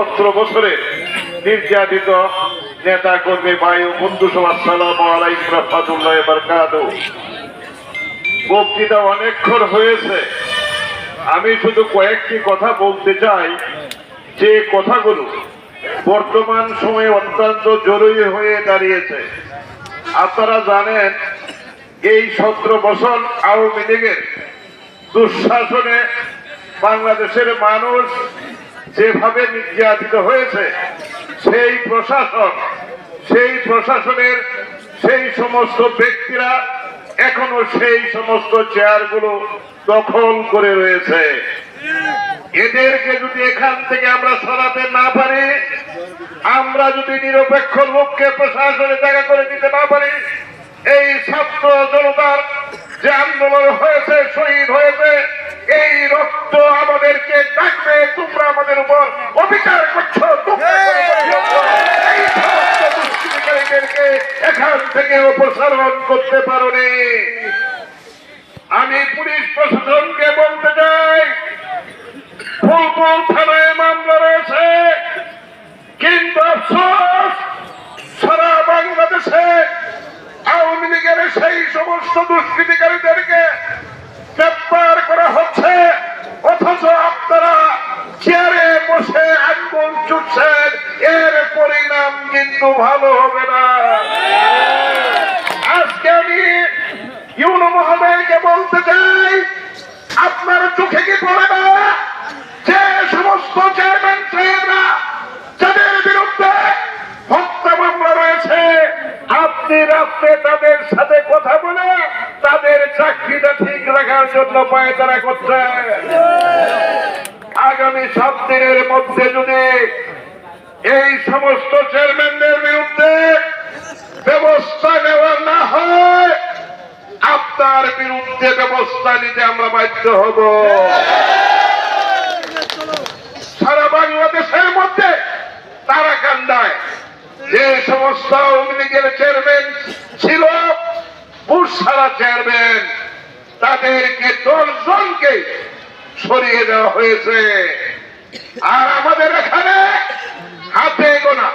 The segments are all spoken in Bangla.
সতেরো বছরে নির্যাতিত নেতা কর্মী বায়ু বন্ধু সালাম বক্তৃতা অনেকক্ষণ হয়েছে। আমি শুধু কয়েকটি কথা বলতে চাই। যে কথাগুলো বর্তমান সময়ে অত্যন্ত জরুরি হয়ে দাঁড়িয়েছে। আপনারা জানেন, এই সতেরো বছর আওয়ামী লীগের দুঃশাসনে বাংলাদেশের মানুষ যেভাবে নির্যাতিত হয়েছে, সেই প্রশাসন, সেই প্রশাসনের সেই সমস্ত ব্যক্তিরা এখনও সেই সমস্ত চেয়ারগুলো দখল করে রয়েছে। এদেরকে যদি এখান থেকে আমরা সরাতে না পারি, আমরা যদি নিরপেক্ষ লোককে প্রশাসনে জায়গা করে দিতে না পারি, এই ছাত্র জনতার যে আন্দোলন হয়েছে, শহীদ হয়েছে এই রক্ত আমাদেরকে ডাকবে তোমরা আমাদের উপর অবিচার করছ এখান থেকে অপসারণ করতে পারোনি আমি পুলিশ প্রশাসনকে বলতে চাই ফুলপুর থানায় মামলা রয়েছে। কিন্তু আফসোস সারা বাংলাদেশে আওয়ামী লীগের সেই সমস্ত দুষ্কৃতিকারীদেরকে গ্রেপ্তার করা হচ্ছে অথচ আপনারা চেয়ারে বসে আঙ্গুল চুটছেন এর পরিণাম কিন্তু ভালো হবে না। আজকে আমি ইউনো মহোদয়কে বলতে চাই, আপনার চোখে কি পড়ে না যে সমস্ত চেয়ারম্যান সাহেবরা যাদের বিরুদ্ধে হত্যা মামলা রয়েছে, আপনি রাত্রে তাদের সাথে কথা বলে তাদের চাকরিটা ঠিক রাখার জন্য পায়তারা করছে আগামী সাত দিনের মধ্যে যদি এই সমস্ত চেয়ারম্যানদের বিরুদ্ধে ব্যবস্থা নেওয়া না হয়, আপনার বিরুদ্ধে ব্যবস্থা নিতে আমরা বাধ্য হব। সারা বাংলাদেশের মধ্যে তারাকান্দায় যে সমস্ত আওয়ামী লীগের চেয়ারম্যান ছিল সারা চেয়ারম্যান তাদেরকে দশজনকে সরিয়ে দেওয়া হয়েছে। আর আমাদের এখানে হাতে গোনা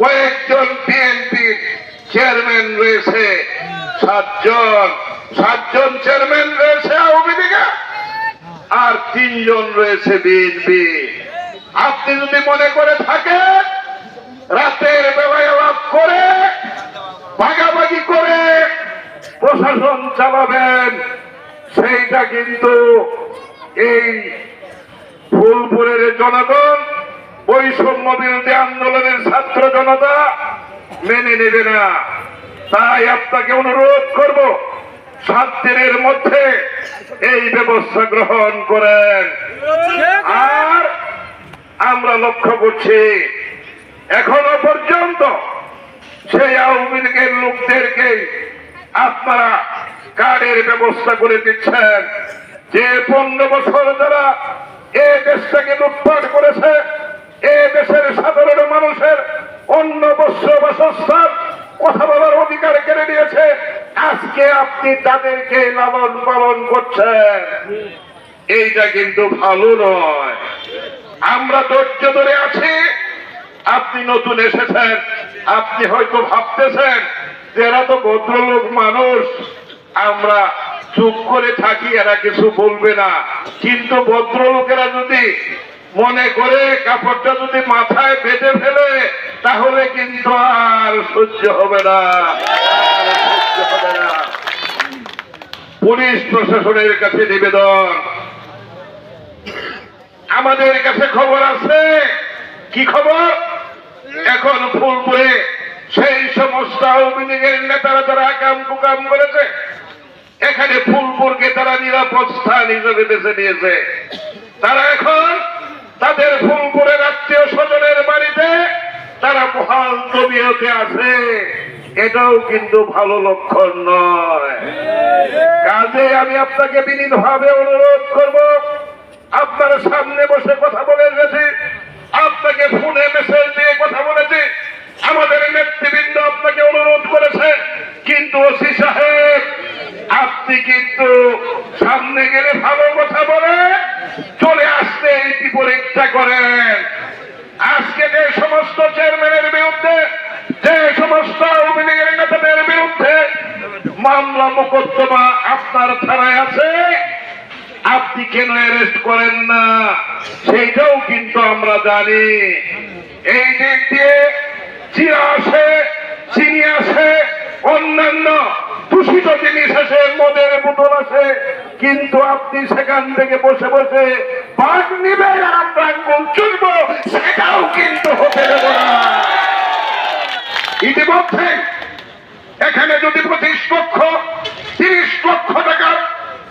কয়েকজন বিএনপি চেয়ারম্যান রয়েছে সাতজন সাতজন চেয়ারম্যান রয়েছে আওয়ামী লীগের আর তিনজন রয়েছে বিএনপি। আপনি যদি মনে করে থাকেন, রাতের বেলায় করে, ভাগাভাগি করে প্রশাসন চালাবেন, সেইটা কিন্তু এই ফুলপুরের জনগণ, বৈষম্য বিরোধী আন্দোলনের ছাত্র জনতা মেনে নেবে না। তাই আপনাকে অনুরোধ করব, সাত দিনের মধ্যে এই ব্যবস্থা গ্রহণ করেন। আর আমরা লক্ষ্য করছি, এখনও পর্যন্ত সেই আওয়ামী লীগের লোকদেরকে আপনারা কার্ডের ব্যবস্থা করে দিচ্ছেন। যে পনেরো বছর যারা এ দেশটাকে লুটপাট করেছে, এ দেশের সাধারণ মানুষের অন্য বস্ত্র বাসস্থান কথা বলার অধিকার কেড়ে নিয়েছে। আজকে আপনি তাদেরকে লালন পালন করছেন। এইটা কিন্তু ভালো নয়। আমরা ধৈর্য ধরে আছি। আপনি নতুন এসেছেন। আপনি হয়তো ভাবতেছেন যে এরা তো ভদ্রলোক মানুষ, আমরা চুপ করে থাকি, এরা কিছু বলবে না। কিন্তু ভদ্রলোকেরা যদি মনে করে, কাপড়টা যদি মাথায় বেঁধে ফেলে তাহলে কিন্তু আর সহ্য হবে না। পুলিশ প্রশাসনের কাছে নিবেদন। আমাদের কাছে খবর আছে। কি খবর? এখন ফুলপুরে সেই সমস্ত আওয়ামী লীগের নেতারা যারা কাম কুকাম করেছে, এখানে ফুলপুরকে তারা নিরাপদ স্থান হিসেবে বেছে নিয়েছে। তারা এখন তাদের ফুলপুরের আত্মীয় স্বজনের বাড়িতে তারা মহান তবিয়তে আছে। এটাও কিন্তু ভালো লক্ষণ নয়। কাজে আমি আপনাকে বিনীতভাবে অনুরোধ করব, আপনার সামনে বসে কথা বলে গেছি আপনাকে ফোনে মেসেজ দিয়ে কথা বলেছি। আমাদের নেতৃবৃন্দ আপনাকে অনুরোধ করেছে, কিন্তু ওসি সাহেব, আপনি কিন্তু সামনে গেলে ভালো কথা বলে চলে আসতে এই বিপরীতটা করেন। সমস্ত চেয়ারম্যানের বিরুদ্ধে, যে সমস্ত আওয়ামী নেতাদের বিরুদ্ধে মামলা মোকদ্দমা আপনার থানায় আছে, আপনি কেন অ্যারেস্ট করেন না? সেইটাও কিন্তু আমরা জানি। এই দিক দিয়ে চিরা আসে, চিনি আসে, অন্যান্য দূষিত জিনিস আছে, মদের বোতল আছে, কিন্তু আপনি সেখান থেকে বসে বসে ভাগ নিবে আর আমরা আঙ্গুল চুলবো, সেটাও কিন্তু হতে দেব না। ইতিমধ্যে এখানে যদি পঁচিশ লক্ষ, তিরিশ লক্ষ টাকার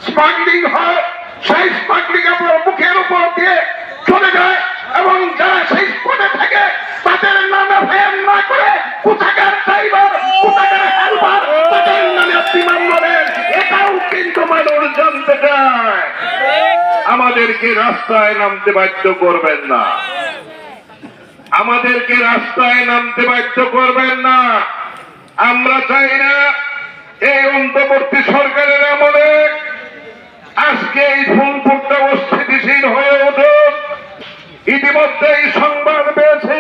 স্মাগলিং হয়, সেই স্মাগলিং আপনার মুখের উপর দিয়ে চলে যায় এবং যারা সেই স্পটে থাকে তাদের নামে না করে ড্রাইভার তাদের নামে এটাও কিন্তু মানুষ জানতে চায়। আমাদেরকে রাস্তায় নামতে বাধ্য করবেন না। আমাদেরকে রাস্তায় নামতে বাধ্য করবেন না। আমরা চাই না এই অন্তর্বর্তী সরকারের আমলে আজকে এই ফুলপুরটা অস্থিতিশীল হয়ে উঠুক। ইতিমধ্যে এই সংবাদ পেয়েছি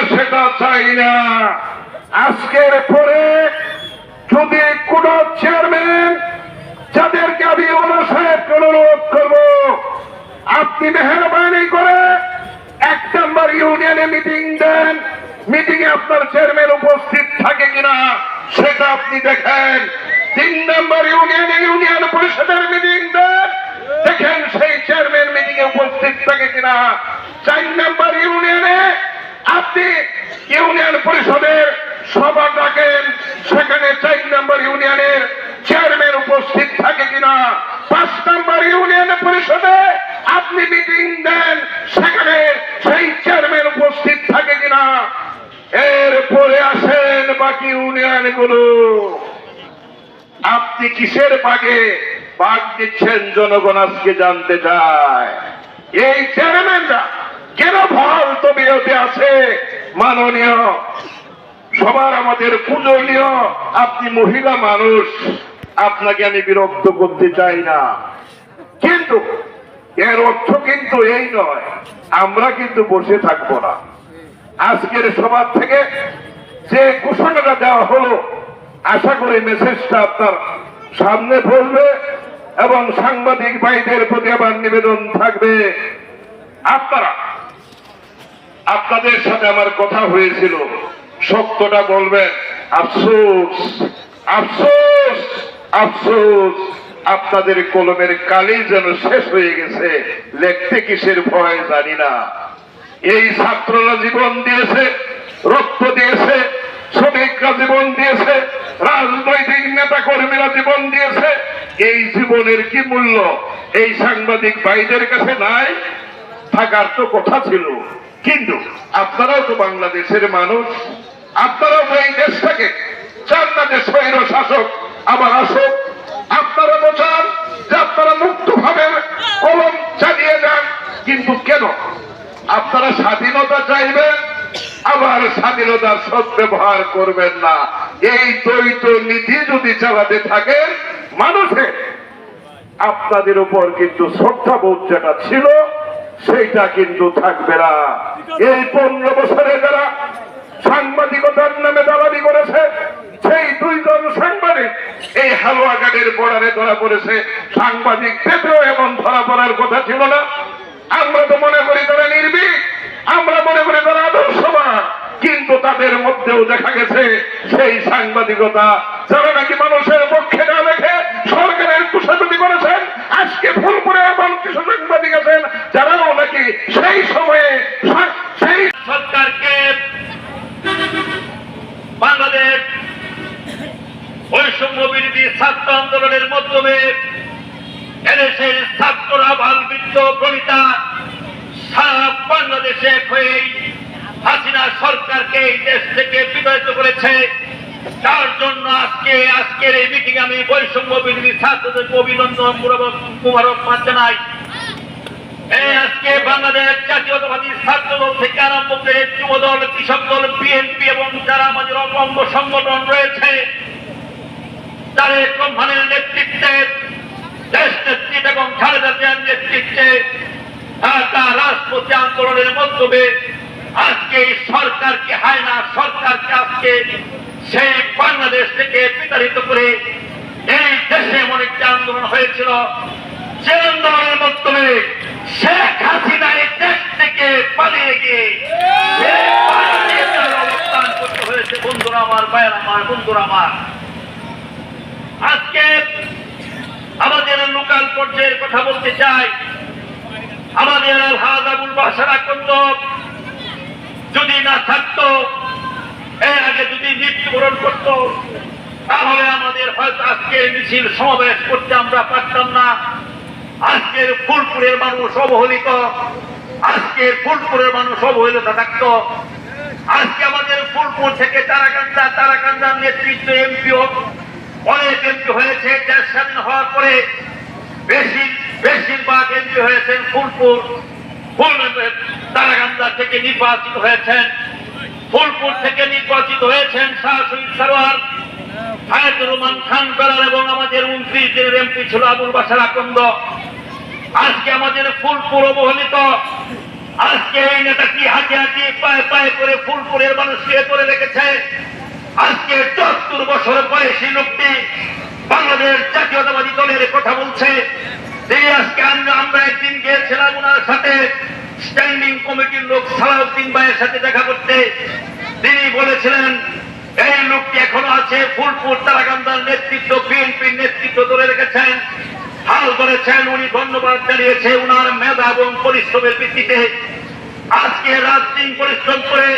আমরা সেটা চাই না। আজকের পরে যদি কোন চেয়ারম্যান যাদেরকে আমি অনুসারের অনুরোধ করব, আপনি মেহরবানি করে এক নম্বর ইউনিয়নে মিটিং দেন। মিটিং এ আপনার চেয়ারম্যান উপস্থিত থাকে কিনা, সেটা আপনি দেখেন। তিন নম্বর ইউনিয়নে ইউনিয়ন পরিষদের মিটিং দেন। দেখেন সেই চেয়ারম্যান মিটিং এ উপস্থিত থাকে কিনা। চার নম্বর ইউনিয়নে আপনি ইউনিয়ন পরিষদের সভা ডাকেন, সেখানে চার নম্বর ইউনিয়নের চেয়ারম্যান উপস্থিত থাকে কিনা? পাঁচ নম্বর ইউনিয়ন পরিষদে আপনি মিটিং দেন, সেখানে সেই চেয়ারম্যান উপস্থিত থাকে কিনা? এরপরে আসেন বাকি ইউনিয়নগুলো আপনি কিসের বাগে বাঘ দিচ্ছেন? জনগণ আজকে জানতে চায়। এই চেয়ারম্যানরা কেন ফল তো বিরতি আছে? মাননীয়, সবার আমাদের পূজনীয়, আপনি মহিলা মানুষ, আপনাকে আমি বিরক্ত করতে চাই না। কিন্তু এর অর্থ কিন্তু এই নয়, আমরা কিন্তু বসে থাকব না। আজকের সবার থেকে যে ঘোষণাটা দেওয়া হলো, আশা করি মেসেজটা আপনার সামনে পড়বে এবং সাংবাদিক ভাইদের প্রতি আমার নিবেদন থাকবে। আপনারা আপনাদের সাথে আমার কথা হয়েছিল। সত্যটা বলবেন, আফসোস আফসোস আফসোস, আপনাদের কলমের কালি যেন শেষ হয়ে গেছে, লেখতে কিসের ভয় জানি না। এই ছাত্ররা জীবন দিয়েছে, রক্ত দিয়েছে, শ্রমিকরা জীবন দিয়েছে, রাজনৈতিক নেতা কর্মীরা জীবন দিয়েছে। এই জীবনের কি মূল্য? এই সাংবাদিক ভাইদের কাছে নাই, থাকার তো কথা ছিল। কিন্তু আপনারাও তো বাংলাদেশের মানুষ, আপনারাও তো এই দেশটাকে চান না যে স্বৈর শাসক, আবার আসুক। আপনারা তো চান যে আপনারা মুক্ত ভাবে কলম চালিয়ে যান, কিন্তু কেন? আপনারা স্বাধীনতা চাইবেন, আবার স্বাধীনতার সৎ ব্যবহার করবেন না। এই দ্বৈত নীতি যদি চালাতে থাকেন মানুষের আপনাদের উপর কিন্তু শ্রদ্ধাবোধ যেটা ছিল, সেইটা কিন্তু থাকবে না। এই পনেরো বছরে যারা সাংবাদিকতার নামে দালালি করেছে, সেই দুইজন সাংবাদিক এই হালুয়াঘাটের বর্ডারে ধরা পড়েছে। সাংবাদিক পেতেও এমন ধরা পড়ার কথা ছিল না। আমরা তো মনে করি তারা নির্ভীক, আমরা মনে করি তারা আদর্শবান। কিন্তু তাদের মধ্যেও দেখা গেছে, সেই সাংবাদিকতা যারা নাকি মানুষের পক্ষে না লেখে সরকারের কুশাদি করেছেন, আজকে ফুলপুরে এমন কিছু সাংবাদিক আছেন, যারাও নাকি সেই সময়ে সা- সেই সরকারকে বাংলাদেশ বৈষম্য বিরোধী ছাত্র আন্দোলনের মাধ্যমে এদেশের ছাত্ররা বালবৃত্ত প্রণিতা সারা বাংলাদেশে হয়েই হাসিনা সরকারকে এই দেশ থেকে বিতাড়িত করেছে। তার জন্য আজকে, আজকের এই মিটিং আমি বৈষম্য বিরোধী ছাত্রদের অভিনন্দন জানাই এই আজকে বাংলাদেশ জাতীয়তাবাদী ছাত্র দল থেকে আরম্ভ করে যুব দল কৃষক দল বিএনপি এবং যারা আমাদের অঙ্গ সংগঠন রয়েছে তারেক রহমানের নেতৃত্বে, দেশ নেত্রী এবং খালেদা জিয়ার নেতৃত্বে ঢাকা রাজপথে আন্দোলনের মাধ্যমে আজকে এই সরকারকে হায়না সরকারকে আজকে সেই বাংলাদেশ থেকে বিতাড়িত করে এই দেশে এমন একটি আন্দোলন হয়েছিল। যে আন্দোলনের মাধ্যমে শেখ হাসিনা এই দেশ থেকে পালিয়ে গিয়ে হয়েছে বন্ধুরা আমার, ভাইয়ের আমার, বন্ধুরা আমার। আজকে আমাদের লোকাল পর্যায়ের কথা বলতে চাই। আমাদের আলহাজ আবুল বাসার আকন্দ যদি না থাকতো, এর আগে যদি মৃত্যুবরণ করত, তাহলে আমাদের হয়তো আজকে মিছিল সমাবেশ করতে আমরা পারতাম না। আজকের ফুলপুরের মানুষ অবহেলিত, আজকের ফুলপুরের মানুষ অবহেলিত থাকতো। আজকে আমাদের ফুলপুর থেকে তারাকান্দা তারাকান্দার নেতৃত্ব এমপিও, অনেক এমপি হয়েছে দেশ স্বাধীন হওয়ার পরে বেশি, বেশিরভাগ এমপি হয়েছেন ফুলপুর। ফুল তারাকান্দা থেকে নির্বাচিত হয়েছেন। ফুলপুর থেকে নির্বাচিত হয়েছেন শাহ শহীদ সরোয়ার, হায়াতুর রহমান খান বেলার এবং আমাদের উনত্রিশ দিনের এমপি ছিল আবুল বাসার আকন্দ। আজকে আমাদের ফুলপুর অবহেলিত আজকে এই নেতা কি হাতে হাতে পায়ে পায়ে করে ফুলপুরের মানুষকে করে রেখেছে? আজকে চুয়াত্তর বছর বয়সী লোকটি বাংলাদেশ জাতীয়তাবাদী দলের কথা বলছে। আজকে আমরা একদিন গিয়েছিলাম ওনার সাথে। স্ট্যান্ডিং কমিটির লোক সালাউদ্দিন ভাইয়ের সাথে দেখা করতে। তিনি বলেছিলেন, এই লোকটি এখনও আছে, ফুলপুর তারাকান্দার নেতৃত্ব, বিএনপির নেতৃত্ব ধরে রেখেছেন। হাল ধরেছেন, উনি ধন্যবাদ জানিয়েছে উনার মেধা এবং পরিশ্রমের ভিত্তিতে। আজকে রাত দিন পরিশ্রম করে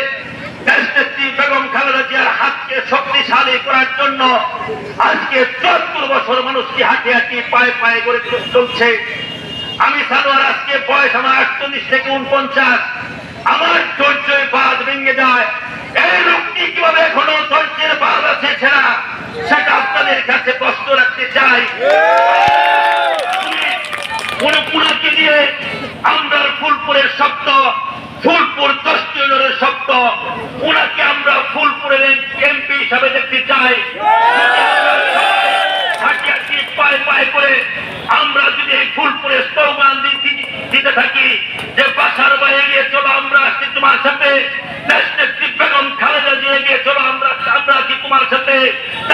বছর মানুষকে হাঁটি হাঁটি পায়ে পায়ে করে চলছে। আমি আজকে আটচল্লিশ থেকে উনপঞ্চাশ। আমার ভেঙে যায়। কীভাবে এখনও ধৈর্যের বাদ আছে ছেড়া সেটা আপনাদের কাছে কষ্ট রাখতে চাই। কোন পুনাকে দিয়ে আমরা ফুলপুরের শব্দ ফুলপুর দস্তিনের শব্দ উনাকে আমরা ফুলপুরের এমপি হিসাবে দেখতে চাই। আমরা যদি এই ফুলপুরের স্লোগান দিতে থাকি, যে বাসার বাইরে গিয়ে চলো আমরা আছি তোমার সাথে। বেগম খালেদা দিয়ে গিয়ে চলো আমরা আমরা আছি তোমার সাথে।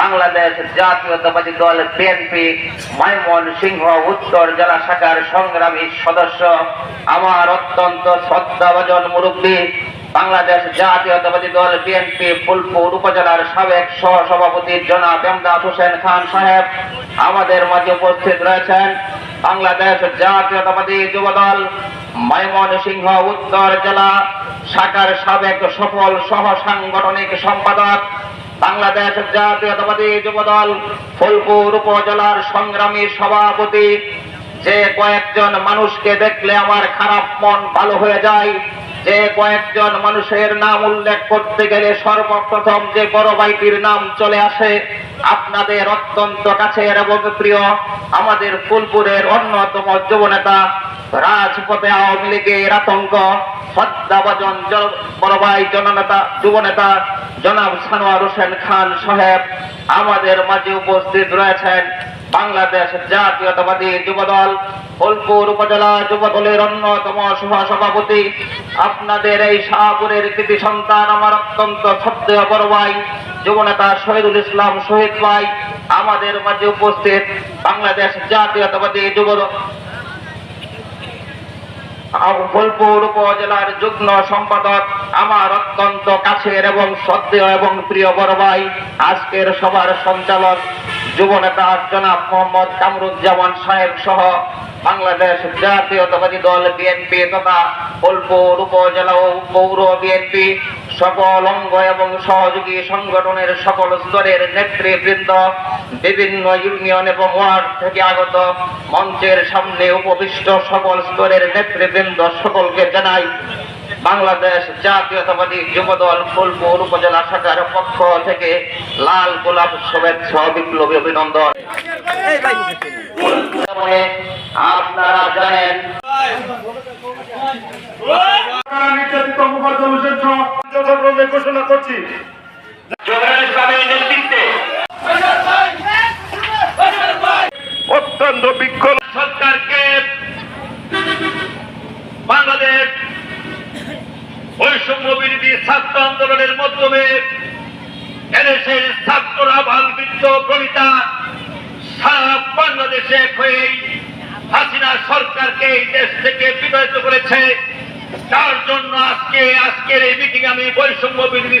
বাংলাদেশ জাতীয়তাবাদী দল বিএনপি মাইমন সিংহ, উত্তর জেলা শাখার সংগ্রামী সদস্য। আমার অত্যন্ত শ্রদ্ধাভাজন মুরব্বী, বাংলাদেশ জাতীয়তাবাদী দল বিএনপি ফুলপুর উপজেলার সাবেক সহসভাপতি জনাব এমদাদ হোসেন খান সাহেব। আমাদের মাঝে উপস্থিত রয়েছেন বাংলাদেশ জাতীয়তাবাদী যুবদল, ময়মন সিংহ, উত্তর জেলা শাখার সাবেক সফল সহ সাংগঠনিক সম্পাদক বাংলাদেশ জাতীয়তাবাদী যুবদল ফুলপুর উপজেলার সংগ্রামী সভাপতি। যে কয়েকজন মানুষকে দেখলে আমার খারাপ মন ভালো হয়ে যায়। যে কয়েকজন মানুষের নাম উল্লেখ করতে গেলে সর্বপ্রথম যে বড় ভাইটির নাম চলে আসে, আপনাদের অত্যন্ত কাছের এবং প্রিয় আমাদের ফুলপুরের অন্যতম যুবনেতা, রাজপথে আওয়ামী লীগের আতঙ্ক জ- বড় ভাই, জননেতা, যুবনেতা জনাব সানোয়ার হোসেন খান সাহেব আমাদের মাঝে উপস্থিত রয়েছেন বাংলাদেশ জাতীয়তাবাদী যুবদল ফুলপুর উপজেলা যুবদলের অন্যতম সভাপতি আপনাদের এই শাহপুরের কৃতি সন্তান আমার অত্যন্ত শ্রদ্ধেয় বড় ভাই, যুবনেতা শহীদুল ইসলাম শহীদ ভাই, আমাদের মাঝে উপস্থিত বাংলাদেশ জাতীয়তাবাদী যুবদল ফুলপুর উপজেলার যুগ্ম সম্পাদক, আমার অত্যন্ত কাছের এবং শ্রদ্ধেয় এবং প্রিয় বড় ভাই, আজকের সভার সঞ্চালক যুবনেতা জনাব মোহাম্মদ কামরুজ্জামান সাহেব সহ বাংলাদেশ জাতীয়তাবাদী দল বিএনপি তথা ফুলপুর উপজেলা ও পৌর বিএনপি সকল অঙ্গ এবং সহযোগী সংগঠনের সকল স্তরের নেতৃবৃন্দ বিভিন্ন ইউনিয়ন এবং ওয়ার্ড থেকে আগত মঞ্চের সামনে উপবিষ্ট সকল স্তরের নেতৃবৃন্দ সকলকে জানাই বাংলাদেশ জাতীয়তাবাদী যুবদল ফুলপুর উপজেলা শাখার পক্ষ থেকে লাল গোলাপ শুভেচ্ছা বিপ্লবী অভিনন্দন। আপনারা জানেন ঘোষণা করছি। অত্যন্ত বিক্ষোভ সরকারকে বাংলাদেশ বৈষম্য বিরোধী ছাত্র আন্দোলনের মাধ্যমে এদেশের ছাত্ররা বালবৃত্ত প্রণিতা সারা বাংলাদেশে হয়ে হাসিনা সরকারকে এই দেশ থেকে বিতাড়িত করেছে তার জন্য আজকে আজকের এই মিটিং আমি বৈষম্য বিরোধী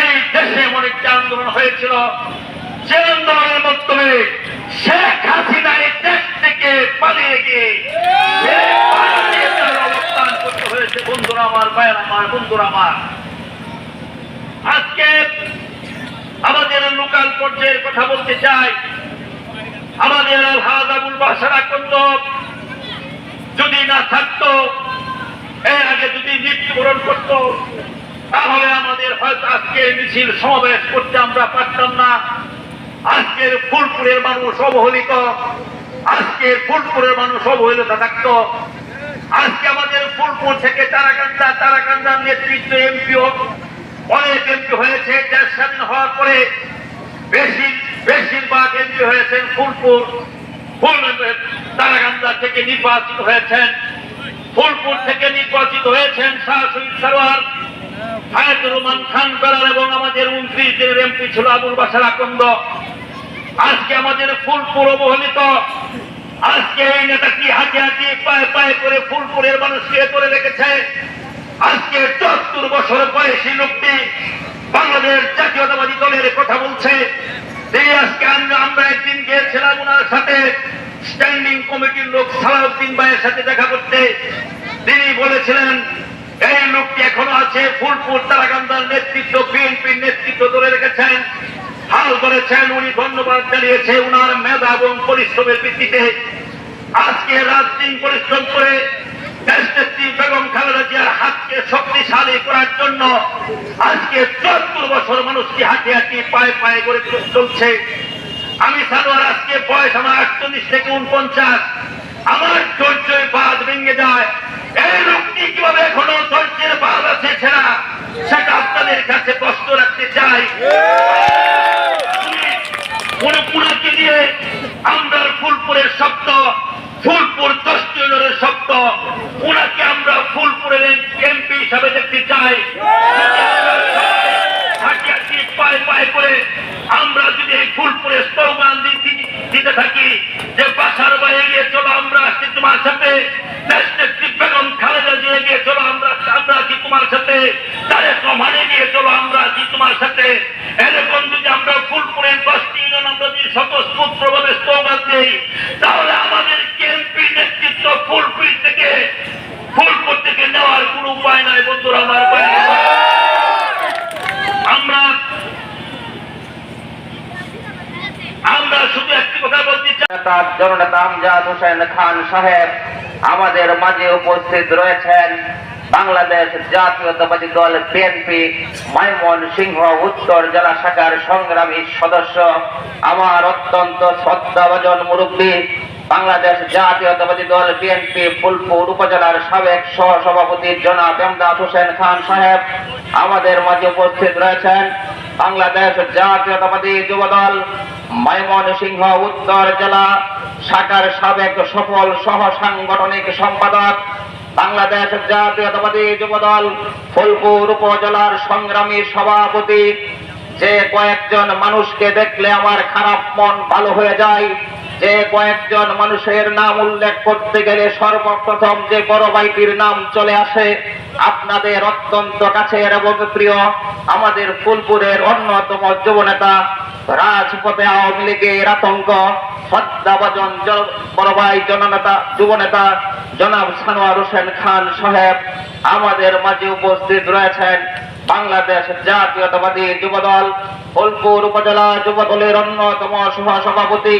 এই দেশে একটি আন্দোলন হয়েছিল, যে আন্দোলনের মাধ্যমে শেখ হাসিনা এই দেশ থেকে পালিয়ে গিয়ে অবস্থান করতে হয়েছে। বন্ধুরা আমার, ভাইয়ের আমার, বন্ধুরা আমার। আজকে আমাদের লোকাল পর্যায়ের কথা বলতে চাই। আমাদের আলহাজ আবুল বাসার আকন্দ যদি না থাকতো, এর আগে যদি মৃত্যুবরণ করত, তাহলে আমাদের হয়তো আজকে মিছিল সমাবেশ করতে আমরা পারতাম না। আজকের ফুলপুরের মানুষ অবহেলিত। আজকের ফুলপুরের মানুষ অবহেলিত থাকতো। আজকে আমাদের ফুলপুর থেকে তারাকান্দা তারাকান্দার নেতৃত্ব এমপিও, অনেক এমপি হয়েছে। দেশ স্বাধীন হওয়ার পরে বেশি, বেশিরভাগ এমপি হয়েছেন ফুলপুর। ফুল তারাকান্দা থেকে নির্বাচিত হয়েছেন। ফুলপুর থেকে নির্বাচিত হয়েছেন শাহ শহীদ সরোয়ার। বাংলাদেশ জাতীয়তাবাদী দলের কথা বলছে। আমরা একদিন গিয়েছিলাম ওনার সাথে। স্ট্যান্ডিং কমিটির লোক সালাউদ্দিন ভাইয়ের সাথে দেখা করতে। তিনি বলেছিলেন এই লোকটি এখনও আছে, ফুলপুর তারাকান্দার নেতৃত্ব বিএনপির নেতৃত্ব ধরে রেখেছেন। হাল করেছেন উনি ধন্যবাদ জানিয়েছে উনার মেধা এবং পরিশ্রমের ভিত্তিতে। আজকে রাত দিন পরিশ্রম করে দেশনেত্রী বেগম খালেদা জিয়ার হাতকে শক্তিশালী করার জন্য আজকে চুয়াত্তর বছর মানুষকে হাতে হাতে পায়ে পায়ে করে চলছে। আমি সালোয়ার, আজকে বয়স আমার আটচল্লিশ থেকে উনপঞ্চাশ আমার ধৈর্যের বাদ ভেঙে যায় এই লোকটি কীভাবে এখনও ধৈর্যের বাদ আছে ছেড়া সেটা আপনাদের কাছে কষ্ট রাখতে চাই মনে পুনাকে দিয়ে আমরা ফুলপুরের শব্দ ফুলপুর দস্তিনের শব্দ ওনাকে আমরা ফুলপুরের এমপি হিসাবে দেখতে চাই হাঁটি হাঁটি পায়ে পায়ে করে আমরা যদি এই ফুলপুরের স্লোগান দিতে- দিতে থাকি যে বাসার বাইরে গিয়ে চলো আমরা আসছি তোমার সাথে দেশ নেত্রী বেগম খালেদা দিয়ে গিয়ে চলো আমরা আমরা আছি তোমার সাথে তারেক রহমানে গিয়ে চলো আমরা আছি তোমার সাথে এরকম যদি আমরা ফুলপুরের দশটি ইউনিয়ন আমরা যদি স্বতঃস্ফূর্তভাবে দিই তাহলে আমাদের কেএমপি নেতৃত্ব ফুলপুর থেকে ফুলপুর থেকে নেওয়ার কোনো উপায় নাই বন্ধুরা, আমার আমরা আমরা শুধু একটি কথা বলতে চাই। জননেতা আমজাদ হোসেন খান সাহেব আমাদের মাঝে উপস্থিত রয়েছেন। বাংলাদেশ জাতীয়তাবাদী দল বিএনপি মাইমন সিংহ, উত্তর জেলা শাখার সংগ্রামী সদস্য। আমার অত্যন্ত শ্রদ্ধাভাজন মুরব্বী, বাংলাদেশ জাতীয়তাবাদী দল বিএনপি ফুলপুর উপজেলার সাবেক সহসভাপতি জনাব এমদাদ হোসেন খান সাহেব। আমাদের মাঝে উপস্থিত রয়েছেন বাংলাদেশ জাতীয়তাবাদী যুবদল ময়মন সিংহ, উত্তর জেলা শাখার সাবেক সফল সহ সাংগঠনিক সম্পাদক বাংলাদেশ জাতীয়তাবাদী যুবদল ফুলপুর উপজেলার সংগ্রামী সভাপতি যে কয়েকজন মানুষকে দেখলে আমার খারাপ মন ভালো হয়ে যায়, যে কয়েকজন মানুষের নাম উল্লেখ করতে গেলে সর্বপ্রথম যে বড় ভাইটির নাম চলে আসে, আপনাদের অত্যন্ত কাছের এবং প্রিয় আমাদের ফুলপুরের অন্যতম যুবনেতা, রাজপথে আওয়ামী লীগের আতঙ্ক জ- বড় ভাই জননেতা, যুবনেতা, জনাব সানোয়ার হোসেন খান সাহেব, আমাদের মাঝে উপস্থিত রয়েছেন বাংলাদেশ জাতীয়তাবাদী যুবদল ফুলপুর উপজেলা যুবদলের অন্যতম সভাপতি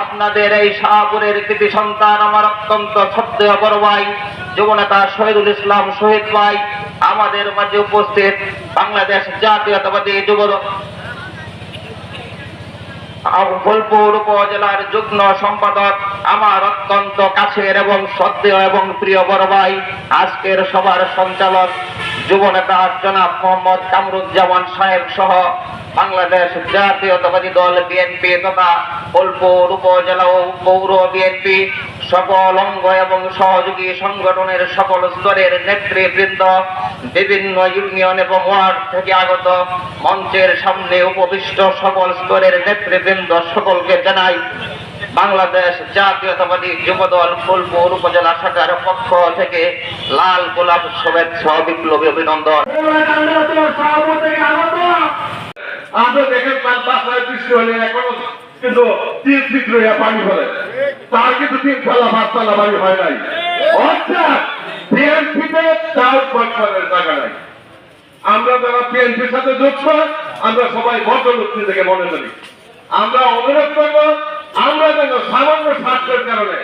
আপনাদের এই শাহপুরের কৃতি সন্তান আমার অত্যন্ত শ্রদ্ধেয় বড় ভাই, যুবনেতা শহীদুল ইসলাম শহীদ ভাই, আমাদের মাঝে উপস্থিত বাংলাদেশ জাতীয়তাবাদী যুবদল। ফুলপুর উপজেলার যুগ্ম সম্পাদক আমার অত্যন্ত কাছের এবং শ্রদ্ধেয় এবং প্রিয় বড় ভাই, আজকের সভার সঞ্চালক যুবনেতা জনাব মোহাম্মদ কামরুজ্জামান সাহেব সহ বাংলাদেশ জাতীয়তাবাদী দল, বিএনপি তথা ফুলপুর উপজেলা ও পৌর বিএনপি সকল অঙ্গ এবং সহযোগী সংগঠনের সকল স্তরের নেতৃবৃন্দ বিভিন্ন ইউনিয়ন এবং ওয়ার্ড থেকে আগত মঞ্চের সামনে উপবিষ্ট সকল স্তরের নেতৃবৃন্দ সকলকে জানাই বাংলাদেশ জাতীয়তাবাদী যুবদল ফুলপুর উপজেলা শাখার পক্ষ থেকে লাল গোলাপ শুভেচ্ছা বিপ্লবী অভিনন্দন। আমরা সবাই ভদ্রলোকটি থেকে মনে করি। আমরা অনুরোধ করব আমরা যেন সামান্য স্বার্থের কারণে